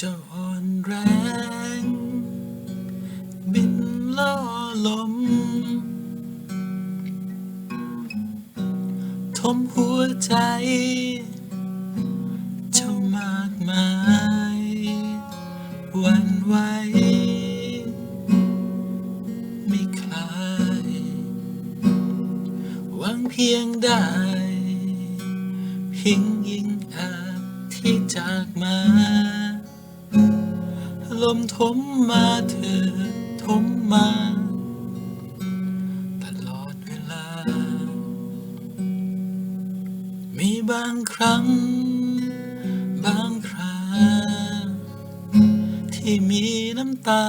จะอ่อนแรง บินล่อลม ทมหัวใจ เจ้ามากมายวันไหวไม่คลายหวังเพียงได้พียงยิงอาจที่จากมา ลมทมมาเธอทมมา ตลอดเวลา มีบางครั้ง บางครา ที่มีน้ำตา